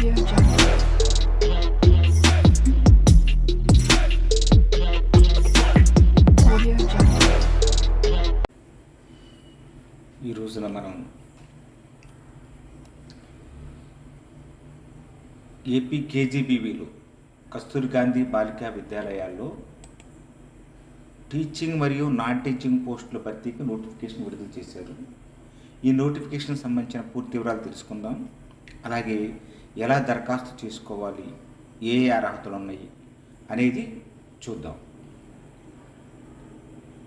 ఈ రోజున మనం ఏపీ కేజీబీవీలో కస్తూరి గాంధీ బాలికా విద్యాలయాల్లో టీచింగ్ మరియు నాన్ టీచింగ్ పోస్టుల భర్తీకి నోటిఫికేషన్ విడుదల చేశారు. ఈ నోటిఫికేషన్ సంబంధించిన పూర్తి వివరాలు తెలుసుకుందాం. అలాగే ఎలా దరఖాస్తు చేసుకోవాలి? ఏ ఏ అర్హతలు ఉన్నాయి? అనేది చూద్దాం.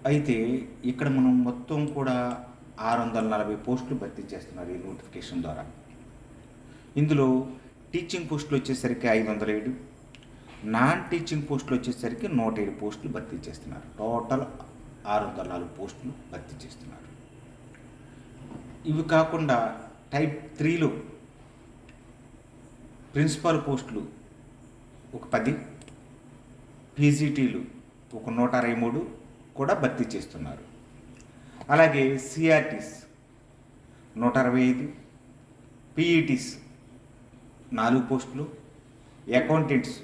అయితే ఇక్కడ మనం మొత్తం కూడా ఆరు వందల నలభై పోస్టులు భర్తీ చేస్తున్నారు ఈ నోటిఫికేషన్ ద్వారా. ఇందులో టీచింగ్ పోస్టులు వచ్చేసరికి ఐదు వందల ఏడు నాన్ టీచింగ్ పోస్టులు వచ్చేసరికి నూట ఏడు పోస్టులు భర్తీ చేస్తున్నారు. టోటల్ ఆరు వందల నాలుగు పోస్టులు భర్తీ చేస్తున్నారు. ఇవి కాకుండా టైప్ త్రీలో ప్రిన్సిపాల్ పోస్టులు ఒక పది పీజీటీలు ఒక నూట అరవై మూడు కూడా భర్తీ చేస్తున్నారు. అలాగే సిఆర్టీస్ నూట అరవై ఐదు పీఈటీస్ నాలుగు పోస్టులు అకౌంటెంట్స్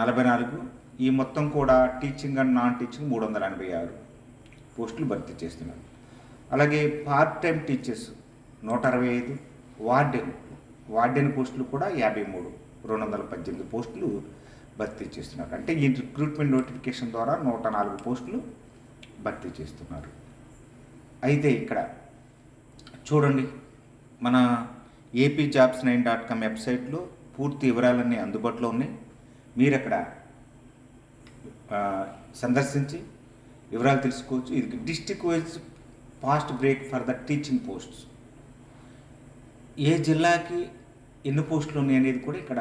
నలభై నాలుగు ఈ మొత్తం కూడా టీచింగ్ అండ్ నాన్ టీచింగ్ మూడు వందల ఎనభై ఆరు పోస్టులు భర్తీ చేస్తున్నారు. అలాగే పార్ట్ టైం టీచర్స్ నూట అరవై ఐదు వార్డెన్ వార్డెన్ పోస్టులు కూడా యాభై మూడు రెండు వందల పద్దెనిమిది పోస్టులు భర్తీ చేస్తున్నారు. అంటే ఈ రిక్రూట్మెంట్ నోటిఫికేషన్ ద్వారా నూట నాలుగు పోస్టులు భర్తీ చేస్తున్నారు. అయితే ఇక్కడ చూడండి మన AP jobs nine dot com వెబ్సైట్లో పూర్తి వివరాలన్నీ అందుబాటులో ఉన్నాయి. మీరు అక్కడ సందర్శించి వివరాలు తెలుసుకోవచ్చు. ఇది district wise fast break for the teaching posts. ఏ జిల్లాకి ఎన్ని పోస్టులు ఉన్నాయి అనేది కూడా ఇక్కడ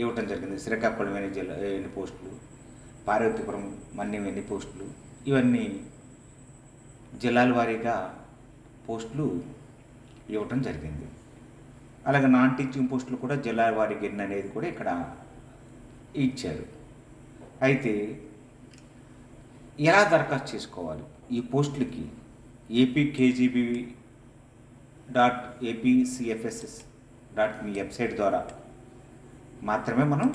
ఇవ్వటం జరిగింది. శ్రీకాకుళం ఎన్ని జిల్లా ఎన్ని పోస్టులు పార్వతీపురం మన్యం ఎన్ని పోస్టులు ఇవన్నీ జిల్లాల వారీగా పోస్టులు ఇవ్వటం జరిగింది. అలాగే నాన్ టీచింగ్ పోస్టులు కూడా జిల్లాల వారికి ఎన్ని అనేది కూడా ఇక్కడ ఇచ్చారు. అయితే ఎలా దరఖాస్తు చేసుకోవాలి? ఈ పోస్టులకి AP KGB dot APCFSS dot మీ వెబ్సైట్ ద్వారా మాత్రమే మనం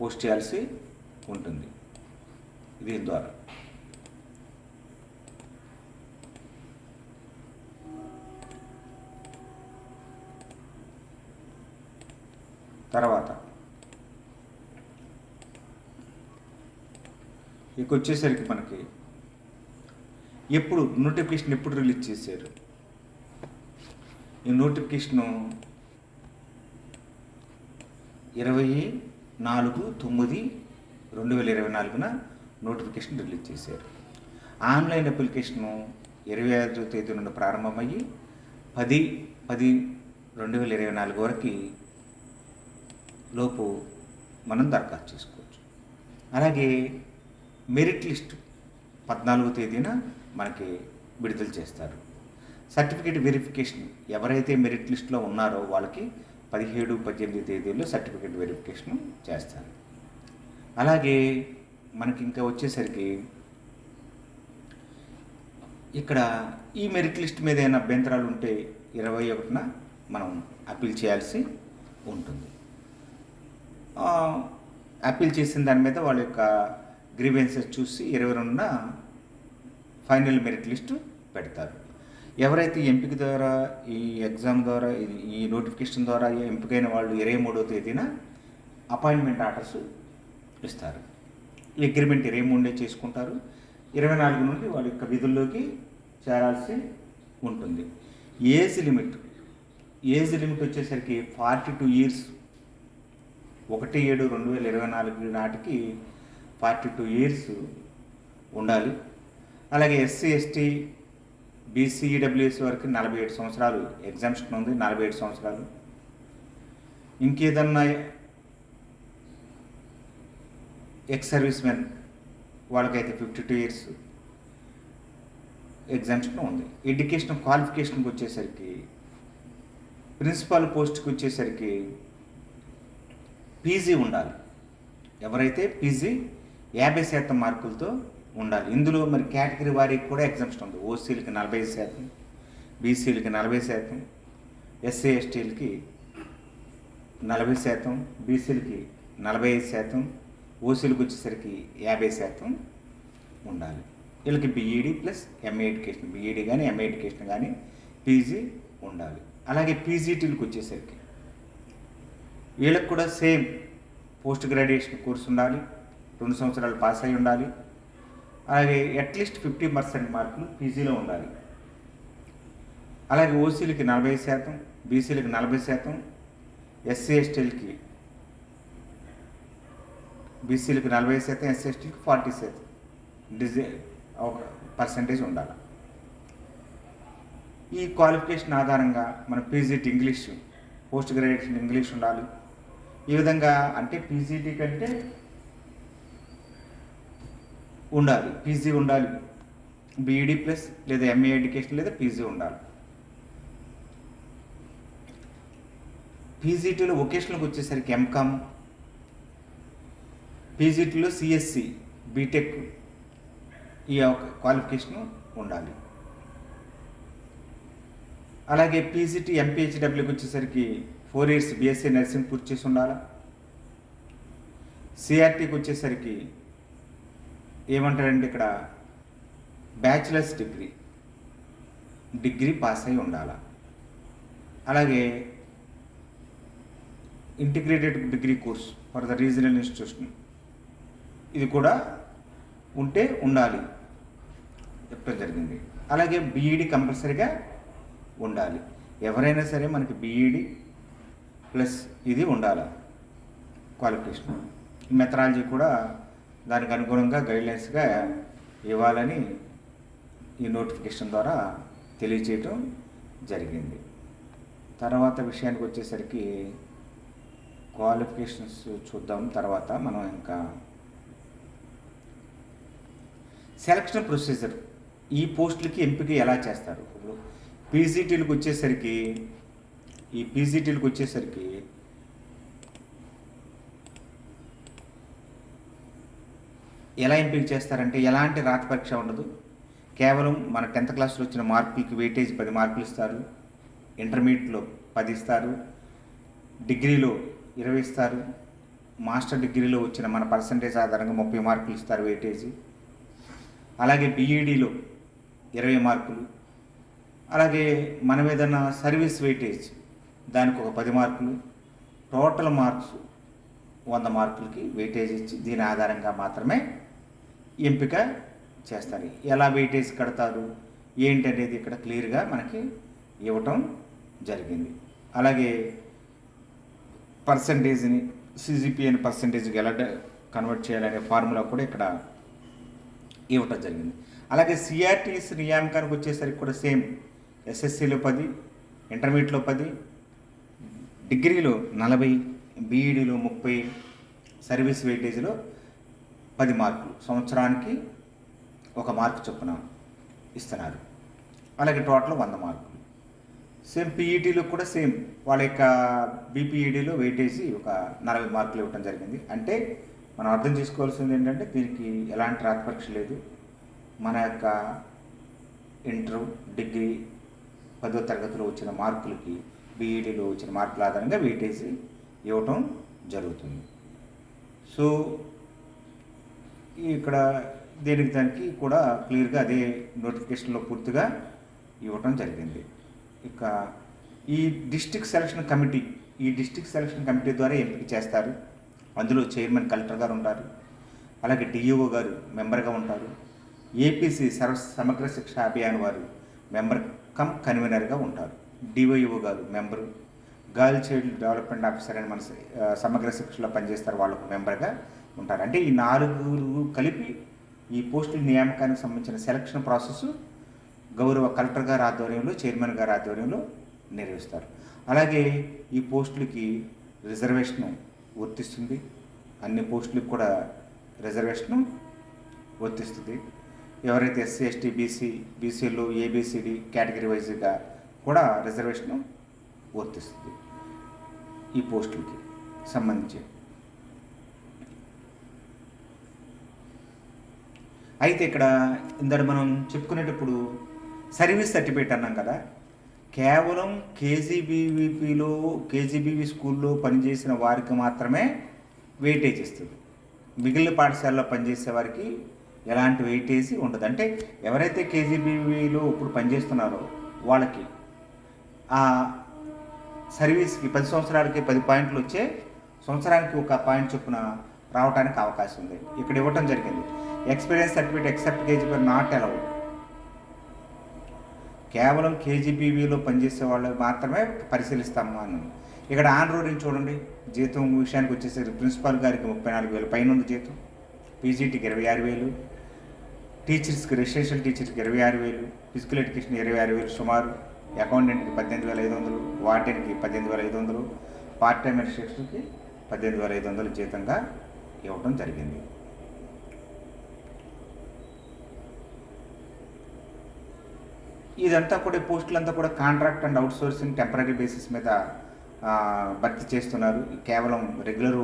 పోస్ట్ చేయాల్సి ఉంటుంది. దీని ద్వారా. తర్వాత ఇక వచ్చేసరికి మనకి ఎప్పుడు నోటిఫికేషన్ ఎప్పుడు రిలీజ్ చేశారు? ఈ నోటిఫికేషను ఇరవై నాలుగు తొమ్మిది రెండు వేల ఇరవై నాలుగున నోటిఫికేషన్ రిలీజ్ చేశారు. ఆన్లైన్ అప్లికేషను ఇరవై ఐదో తేదీ నుండి ప్రారంభమయ్యి పది పది రెండు వేల ఇరవై నాలుగు వరకు లోపు మనం దరఖాస్తు చేసుకోవచ్చు. అలాగే మెరిట్ లిస్ట్ పద్నాలుగో తేదీన మనకి విడుదల చేస్తారు. సర్టిఫికేట్ వెరిఫికేషన్ ఎవరైతే మెరిట్ లిస్ట్లో ఉన్నారో వాళ్ళకి పదిహేడు పద్దెనిమిది తేదీల్లో సర్టిఫికేట్ వెరిఫికేషన్ చేస్తారు. అలాగే మనకి ఇంకా వచ్చేసరికి ఇక్కడ ఈ మెరిట్ లిస్ట్ మీద ఏమైనా అభ్యంతరాలు ఉంటే ఇరవై ఒకటిన మనం అప్పీల్ చేయాల్సి ఉంటుంది. అప్పీల్ చేసిన దాని మీద వాళ్ళ యొక్క గ్రీవెన్సెస్ చూసి ఇరవై రెండున ఫైనల్ మెరిట్ లిస్టు పెడతారు. ఎవరైతే ఎంపిక ద్వారా ఈ ఎగ్జామ్ ద్వారా ఈ- నోటిఫికేషన్ ద్వారా ఎంపికైన వాళ్ళు ఇరవై మూడో తేదీన అపాయింట్మెంట్ ఆర్డర్స్ ఇస్తారు. అగ్రిమెంట్ ఇరవై మూడే చేసుకుంటారు. ఇరవై నాలుగు నుండి వాళ్ళ యొక్క విధుల్లోకి చేరాల్సి ఉంటుంది. ఏజ్ లిమిట్ ఏజ్ లిమిట్ వచ్చేసరికి ఫార్టీ టూ ఇయర్స్ ఒకటి ఏడు రెండు వేల ఇరవై నాలుగు నాటికి ఫార్టీ టూ ఇయర్స్ ఉండాలి. అలాగే ఎస్సీ ఎస్టీ బీసీఈడబ్ల్యూఎస్ వరకు నలభై ఏడు సంవత్సరాలు ఎగ్జామ్షన్ ఉంది నలభై ఏడు సంవత్సరాలు. ఇంకేదన్నా ఎక్స్ సర్వీస్ మెన్ వాళ్ళకైతే ఫిఫ్టీ టూ ఇయర్స్ ఎగ్జామ్షన్ ఉంది. ఎడ్యుకేషన్ క్వాలిఫికేషన్కి వచ్చేసరికి ప్రిన్సిపాల్ పోస్ట్కి వచ్చేసరికి పీజీ ఉండాలి. ఎవరైతే పీజీ యాభై శాతం మార్కులతో ఉండాలి. ఇందులో మరి కేటగిరీ వారికి కూడా ఎగ్జామ్షన్ ఉంది. ఓసీలకి నలభై శాతం బీసీలకి నలభై శాతం ఎస్సీ ఎస్టీలకి నలభై శాతం బీసీలకి నలభై ఐదు శాతం ఓసీలకు వచ్చేసరికి యాభై శాతం ఉండాలి. వీళ్ళకి BEd plus MA education BEd కానీ ఎంఏ ఎడ్యుకేషన్ కానీ పీజీ ఉండాలి. అలాగే పీజీటీలకు వచ్చేసరికి వీళ్ళకి కూడా సేమ్ పోస్ట్ గ్రాడ్యుయేషన్ కోర్స్ ఉండాలి. రెండు సంవత్సరాలు పాస్ అయి ఉండాలి. అలాగే అట్లీస్ట్ ఫిఫ్టీ పర్సెంట్ మార్కులు పీజీలో ఉండాలి. అలాగే ఓసీలకి నలభై శాతం బీసీలకి నలభై శాతం ఎస్సీ ఎస్టీలకి బీసీలకి నలభై శాతం ఎస్సీ ఎస్టీలకి ఫార్టీ శాతం. డిజై ఒక పర్సంటేజ్ ఉండాలి. ఈ క్వాలిఫికేషన్ ఆధారంగా మన PGT English post graduation English ఉండాలి. ఈ విధంగా అంటే పీజీటీ కంటే ఉండాలి పీజీ ఉండాలి. బీఈడీ ప్లస్ లేదా ఎంఏ ఎడ్యుకేషన్ లేదా పీజీ ఉండాలి. పీజీటీలో వొకేషనల్కి వచ్చేసరికి ఎంకామ్ పీజీటీలో సిఎస్సి బీటెక్ ఈ క్వాలిఫికేషన్ ఉండాలి. అలాగే పీజీటీ ఎంపీహెచ్డబ్ల్యూకి వచ్చేసరికి ఫోర్ ఇయర్స్ బీఎస్సీ నర్సింగ్ పూర్తి చేసి ఉండాలి. సిఆర్టీకి వచ్చేసరికి ఏమంటారంటే ఇక్కడ? Bachelors degree. డిగ్రీ పాస్ అయి ఉండాలి? అలాగే integrated degree course for the regional institution. ఇది కూడా ఉంటే ఉండాలి. చెప్పడం జరిగింది. అలాగే బీఈడి కంపల్సరీగా ఉండాలి. ఎవరైనా సరే మనకి బీఈడి ప్లస్ ఇది ఉండాలి? క్వాలిఫికేషన్. మెథడాలజీ కూడా దానికి అనుగుణంగా గైడ్లైన్స్గా ఇవ్వాలని ఈ నోటిఫికేషన్ ద్వారా తెలియచేయటం జరిగింది. తర్వాత విషయానికి వచ్చేసరికి క్వాలిఫికేషన్స్ చూద్దాం. తర్వాత మనం ఇంకా సెలక్షన్ ప్రొసీజర్ ఈ పోస్టులకి ఎంపిక ఎలా చేస్తారు? ఇప్పుడు పీజీటీలకు వచ్చేసరికి ఈ పీజీటీలకు వచ్చేసరికి ఎలా ఎంపిక చేస్తారంటే ఎలాంటి రాత పరీక్ష ఉండదు. కేవలం మన టెన్త్ క్లాస్లో వచ్చిన మార్కులకి వెయిటేజ్ పది మార్కులు ఇస్తారు. ఇంటర్మీడియట్లో పది ఇస్తారు. డిగ్రీలో ఇరవై ఇస్తారు. మాస్టర్ డిగ్రీలో వచ్చిన మన పర్సంటేజ్ ఆధారంగా ముప్పై మార్కులు ఇస్తారు వెయిటేజీ. అలాగే బీఈడీలో ఇరవై మార్కులు. అలాగే మనం ఏదైనా సర్వీస్ వెయిటేజ్ దానికి ఒక పది మార్కులు. టోటల్ మార్క్స్ వంద మార్కులకి వెయిటేజ్ ఇచ్చి దీని ఆధారంగా మాత్రమే ఎంపిక చేస్తారు. ఎలా వెయిటేజ్ కడతారు? ఏంటి అనేది ఇక్కడ క్లియర్గా మనకి ఇవ్వటం జరిగింది. అలాగే పర్సంటేజ్ని సిజిపిఎన్ పర్సంటేజ్కి ఎలా కన్వర్ట్ చేయాలనే ఫార్ములా కూడా ఇక్కడ ఇవ్వటం జరిగింది. అలాగే సిఆర్టీఎస్ నియామకానికి వచ్చేసరికి కూడా సేమ్ ఎస్ఎస్సిలో పది ఇంటర్మీడియట్లో పది డిగ్రీలో నలభై బీఈడీలో ముప్పై సర్వీస్ వెయిటేజ్లో పది మార్కులు. సంవత్సరానికి ఒక మార్కు చొప్పున ఇస్తున్నారు. అలాగే టోటల్ వంద మార్కులు. సేమ్ పీఈటీలో కూడా సేమ్ వాళ్ళ యొక్క బీపీఈడీలో వెయిటేజీ ఒక నలభై మార్కులు ఇవ్వడం జరిగింది. అంటే మనం అర్థం చేసుకోవాల్సింది ఏంటంటే దీనికి ఎలాంటి రాత పరీక్ష లేదు. మన యొక్క ఇంటర్ డిగ్రీ పదో తరగతిలో వచ్చిన మార్కులకి బీఈడీలో వచ్చిన మార్కుల ఆధారంగా వెయిటేజీ ఇవ్వటం జరుగుతుంది. సో ఇక్కడ దేనికి దానికి కూడా క్లియర్గా అదే నోటిఫికేషన్లో పూర్తిగా ఇవ్వటం జరిగింది. ఇక ఈ డిస్టిక్ సెలక్షన్ కమిటీ ఈ డిస్టిక్ సెలక్షన్ కమిటీ ద్వారా ఎంపిక చేస్తారు. అందులో చైర్మన్ కలెక్టర్ గారు ఉంటారు. అలాగే డిఈఓ గారు మెంబర్గా ఉంటారు. ఏపీసీ సర్వ సమగ్ర శిక్ష అభియాన్ వారు మెంబర్ కమ్ కన్వీనర్గా ఉంటారు. డివైఓ గారు member. Girl child development officer అని మన సమగ్ర శిక్షలో పనిచేస్తారు వాళ్ళకు మెంబర్గా. ఉంటారు. అంటే ఈ నాలుగు కలిపి ఈ పోస్టుల నియామకానికి సంబంధించిన సెలక్షన్ ప్రాసెస్ గౌరవ కలెక్టర్ గారి ఆధ్వర్యంలో చైర్మన్ గారి ఆధ్వర్యంలో నిర్వహిస్తారు. అలాగే ఈ పోస్టులకి రిజర్వేషన్ వర్తిస్తుంది. అన్ని పోస్టులకు కూడా రిజర్వేషన్ వర్తిస్తుంది. ఎవరైతే ఎస్సీ ఎస్టీ బీసీ బీసీలు ఏబిసిడి కేటగిరీ వైజ్గా కూడా రిజర్వేషన్ వర్తిస్తుంది ఈ పోస్టులకి సంబంధించి. అయితే ఇక్కడ ఇందడు మనం చెప్పుకునేటప్పుడు సర్వీస్ సర్టిఫికేట్ అన్నాం కదా. కేవలం కేజీబీవీపీలో కేజీబీవీ స్కూల్లో పనిచేసిన వారికి మాత్రమే వెయిటేజ్ ఇస్తుంది. మిగిలిన పాఠశాలలో పనిచేసే వారికి ఎలాంటి వెయిటేజ్ ఉండదు. అంటే ఎవరైతే కేజీబీవీలో ఇప్పుడు పనిచేస్తున్నారో వాళ్ళకి ఆ సర్వీస్కి పది సంవత్సరాలకి పది పాయింట్లు వచ్చే సంవత్సరానికి ఒక పాయింట్ చొప్పున రావడానికి అవకాశం ఉంది. ఇక్కడ ఇవ్వటం జరిగింది. Experience certificate except KGB not allowed కేవలం కేజీబీవీలో పనిచేసే వాళ్ళు మాత్రమే పరిశీలిస్తాము అని ఇక్కడ ఆన్ రోడింగ్ చూడండి. జీతం విషయానికి వచ్చేసరికి ప్రిన్సిపాల్ గారికి ముప్పై నాలుగు వేలు పైన ఉంది జీతం. పీజీటీకి ఇరవై ఆరు వేలు. టీచర్స్కి రెసిడెన్షియల్ టీచర్స్కి ఇరవై ఆరు వేలు. ఫిజికల్ ఎడ్యుకేషన్ ఇరవై ఆరు వేలు సుమారు. అకౌంటెంట్కి పద్దెనిమిది వేల ఐదు వందలు. వార్డెన్కి పద్దెనిమిది వేల ఐదు వందలు. పార్ట్ టైం అడ్మినిస్ట్రేషన్కి పద్దెనిమిది వేల ఐదు వందలు జీతంగా ఇవ్వడం జరిగింది. ఇదంతా కూడా పోస్టులంతా కూడా contract and outsourcing temporary basis మీద భర్తీ చేస్తున్నారు. కేవలం రెగ్యులర్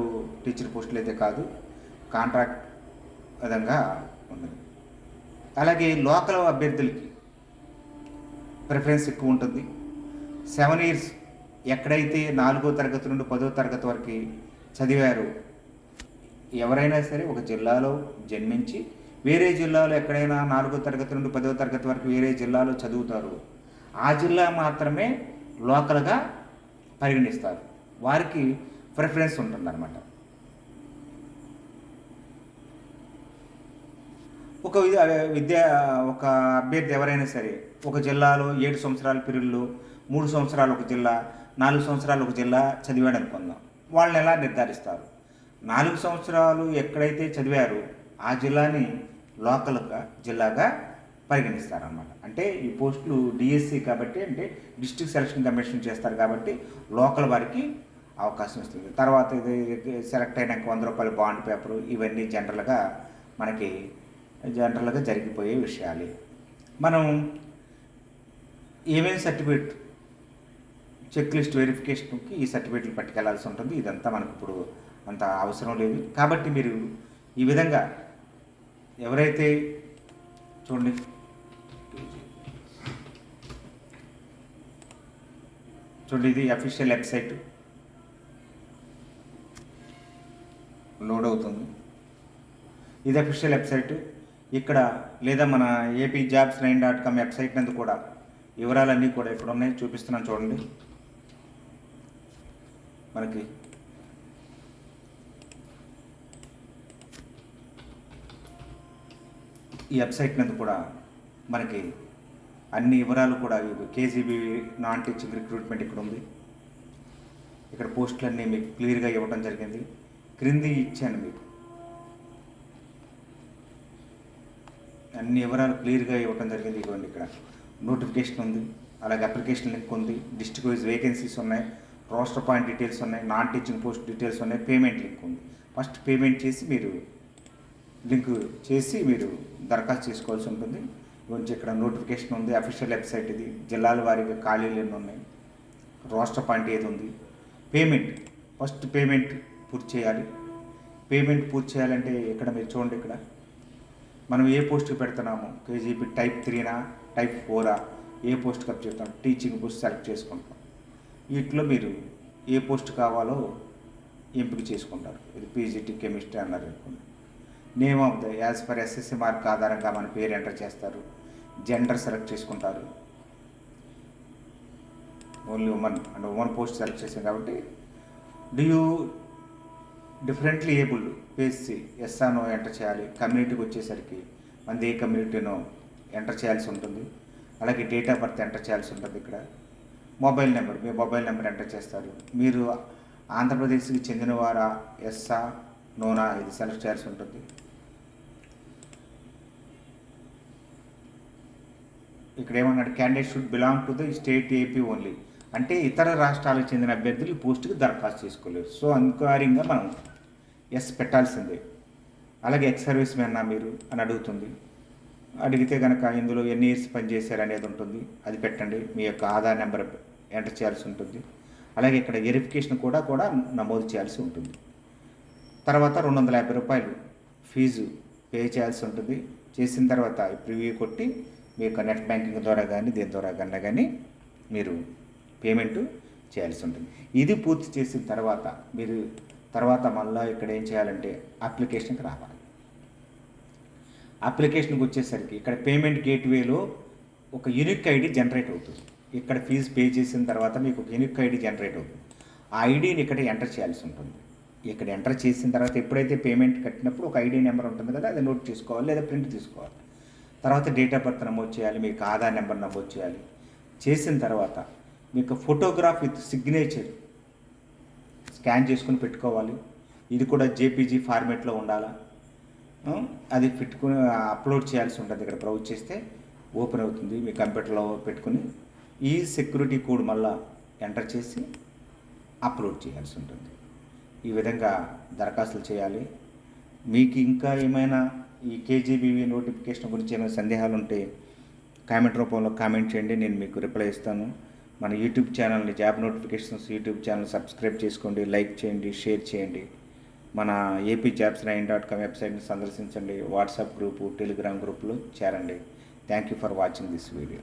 టీచర్ పోస్టులు అయితే కాదు కాంట్రాక్ట్ విధంగా ఉంది. అలాగే లోకల్ అభ్యర్థులకి ప్రిఫరెన్స్ ఎక్కువ ఉంటుంది. సెవెన్ ఇయర్స్ ఎక్కడైతే నాలుగో తరగతి నుండి పదో తరగతి వరకు చదివారు ఎవరైనా సరే ఒక జిల్లాలో జన్మించి వేరే జిల్లాలో ఎక్కడైనా నాలుగో తరగతి నుండి పదవ తరగతి వరకు వేరే జిల్లాలో చదువుతారు. ఆ జిల్లా మాత్రమే లోకల్గా పరిగణిస్తారు. వారికి ప్రిఫరెన్స్ ఉంటుందన్నమాట. ఒక విద్యా విద్య ఒక అభ్యర్థి ఎవరైనా సరే ఒక జిల్లాలో ఏడు సంవత్సరాల పీరియడ్లో మూడు సంవత్సరాలు ఒక జిల్లా నాలుగు సంవత్సరాలు ఒక జిల్లా చదివాడు అనుకుందాం. వాళ్ళని ఎలా నిర్ధారిస్తారు? నాలుగు సంవత్సరాలు ఎక్కడైతే చదివారో ఆ జిల్లాని లోకల్గా జిల్లాగా పరిగణిస్తారన్నమాట. అంటే ఈ పోస్టులు డిఎస్సి కాబట్టి అంటే డిస్టిక్ సెలక్షన్ కమిషన్ చేస్తారు కాబట్టి లోకల్ వారికి అవకాశం ఇస్తుంది. తర్వాత ఇది సెలెక్ట్ అయినాక వంద రూపాయల బాండ్ పేపరు ఇవన్నీ జనరల్గా మనకి జనరల్గా జరిగిపోయే విషయాలు. మనం ఏమేమి సర్టిఫికేట్ చెక్ లిస్ట్ వెరిఫికేషన్కి ఈ సర్టిఫికేట్లు పట్టుకెళ్ళాల్సి ఉంటుంది. ఇదంతా మనకు ఇప్పుడు అంత అవసరం లేదు. కాబట్టి మీరు ఈ విధంగా ఎవరైతే చూడండి. చూడండి ఇది అఫీషియల్ వెబ్సైట్ లోడ్ అవుతుంది ఇది అఫీషియల్ వెబ్సైట్ ఇక్కడ లేదా మన AP jobs nine dot com website నందు కూడా వివరాలన్నీ కూడా ఇక్కడ ఉన్నాయి చూపిస్తున్నాను చూడండి. మనకి ఈ వెబ్సైట్ నందు కూడా మనకి అన్ని వివరాలు కూడా కేజీబీ నాన్ టీచింగ్ రిక్రూట్మెంట్ ఇక్కడ ఉంది. ఇక్కడ పోస్టులన్నీ మీకు క్లియర్గా ఇవ్వడం జరిగింది. క్రింది ఇచ్చాను మీకు. అన్ని వివరాలు క్లియర్గా ఇవ్వడం జరిగింది. ఇవ్వండి ఇక్కడ. నోటిఫికేషన్ ఉంది. అలాగే అప్లికేషన్ లింక్ ఉంది. డిస్ట్రిక్ట్ వైజ్ వేకెన్సీస్ ఉన్నాయి. రోస్టర్ పాయింట్ డీటెయిల్స్ ఉన్నాయి. నాన్ టీచింగ్ పోస్ట్ డీటెయిల్స్ ఉన్నాయి. పేమెంట్ లింక్ ఉంది. ఫస్ట్ పేమెంట్ చేసి మీరు లింక్ చేసి మీరు దరఖాస్తు చేసుకోవాల్సి ఉంటుంది. గురించి ఇక్కడ నోటిఫికేషన్ ఉంది. అఫీషియల్ వెబ్సైట్ ఇది. జిల్లాల వారీగా ఖాళీలు ఎన్ని ఉన్నాయి. రాష్ట్ర పాయింట్ ఏది ఉంది? పేమెంట్. ఫస్ట్ పేమెంట్ పూర్తి చేయాలి. పేమెంట్ పూర్తి చేయాలంటే ఇక్కడ మీరు చూడండి ఇక్కడ. మనం ఏ పోస్ట్ పెడుతున్నాము? కేజీపీ టైప్ త్రీనా టైప్ ఫోరా? ఏ పోస్ట్ కప్ చేస్తాం? టీచింగ్ పోస్ట్ సెలెక్ట్ చేసుకుంటాం. వీటిలో మీరు ఏ పోస్ట్ కావాలో ఎంపిక చేసుకుంటారు. ఇది పీజీటీ కెమిస్ట్రీ అన్నారు అనుకోండి. Name of the as per SSC mark ఆధారంగా మన పేరు ఎంటర్ చేస్తారు. జెండర్ సెలెక్ట్ చేసుకుంటారు. Only women and women post select చేసాం కాబట్టి డూ యూ డిఫరెంట్లీ ఏబుల్ పేసి ఎస్ఆనో ఎంటర్ చేయాలి కమ్యూనిటీకి వచ్చేసరికి మంది ఏ కమ్యూనిటీనో ఎంటర్ చేయాల్సి ఉంటుంది. అలాగే డేట్ ఆఫ్ బర్త్ ఎంటర్ చేయాల్సి ఉంటుంది ఇక్కడ. మొబైల్ నెంబర్ మీ మొబైల్ నెంబర్ ఎంటర్ చేస్తారు. మీరు ఆంధ్రప్రదేశ్కి చెందినవారా ఎస్సా నోనా ఇది సెలెక్ట్ చేయాల్సి ఉంటుంది. ఇక్కడ ఏమన్నాడు candidate should belong to the state AP only అంటే ఇతర రాష్ట్రాలకు చెందిన అభ్యర్థులు ఈ పోస్టుకి దరఖాస్తు చేసుకోలేరు. సో అనివార్యంగా మనం ఎస్ పెట్టాల్సిందే. అలాగే ఎక్స్ సర్వీస్ మ్యాన్నా మీరు అని అడుగుతుంది. అడిగితే కనుక ఇందులో ఎన్ని ఇయర్స్ పనిచేశారు అనేది ఉంటుంది. అది పెట్టండి. మీ యొక్క ఆధార్ నెంబర్ ఎంటర్ చేయాల్సి ఉంటుంది. అలాగే ఇక్కడ వెరిఫికేషన్ కూడా కూడా నమోదు చేయాల్సి ఉంటుంది. తర్వాత రెండు వందల యాభై రూపాయలు ఫీజు పే చేయాల్సి ఉంటుంది. చేసిన తర్వాత ప్రివ్యూ కొట్టి మీ యొక్క నెట్ బ్యాంకింగ్ ద్వారా కానీ దీని ద్వారా కన్నా కానీ మీరు పేమెంట్ చేయాల్సి ఉంటుంది. ఇది పూర్తి చేసిన తర్వాత మీరు తర్వాత మళ్ళీ ఇక్కడ ఏం చేయాలంటే అప్లికేషన్కి రావాలి. అప్లికేషన్కి వచ్చేసరికి ఇక్కడ పేమెంట్ గేట్వేలో ఒక యూనిక్ ఐడి జనరేట్ అవుతుంది. ఇక్కడ ఫీజు పే చేసిన తర్వాత మీకు ఒక యూనిక్ ఐడి జనరేట్ అవుతుంది. ఆ ఐడిని ఇక్కడ ఎంటర్ చేయాల్సి ఉంటుంది. ఇక్కడ ఎంటర్ చేసిన తర్వాత ఎప్పుడైతే పేమెంట్ కట్టినప్పుడు ఒక ఐడి నెంబర్ ఉంటుంది కదా అది నోట్ చేసుకోవాలి లేదా ప్రింట్ తీసుకోవాలి. తర్వాత డేట్ ఆఫ్ బర్త్ నమోదు చేయాలి మీకు ఆధార్ నెంబర్ నమోదు చేయాలి. చేసిన తర్వాత మీకు ఫోటోగ్రాఫ్ విత్ సిగ్నేచర్ స్కాన్ చేసుకుని పెట్టుకోవాలి. ఇది కూడా జేపీజీ ఫార్మేట్లో ఉండాలా? అది పెట్టుకుని అప్లోడ్ చేయాల్సి ఉంటుంది ఇక్కడ బ్రౌజ్ చేస్తే ఓపెన్ అవుతుంది. మీ కంప్యూటర్లో పెట్టుకుని ఈ సెక్యూరిటీ కోడ్ మళ్ళా ఎంటర్ చేసి అప్లోడ్ చేయాల్సి ఉంటుంది. ఈ విధంగా దరఖాస్తులు చేయాలి. మీకు ఇంకా ఏమైనా ఈ కేజీబీవీ నోటిఫికేషన్ గురించి ఏమైనా సందేహాలు ఉంటే కామెంట్ రూపంలో కామెంట్ చేయండి నేను మీకు రిప్లై ఇస్తాను. మన యూట్యూబ్ ఛానల్ని job notifications YouTube channel subscribe చేసుకోండి లైక్ చేయండి షేర్ చేయండి. మన AP jobs nine dot com వెబ్సైట్ని సందర్శించండి వాట్సాప్ గ్రూపు టెలిగ్రామ్ గ్రూపులు చేరండి. Thank you for watching this video.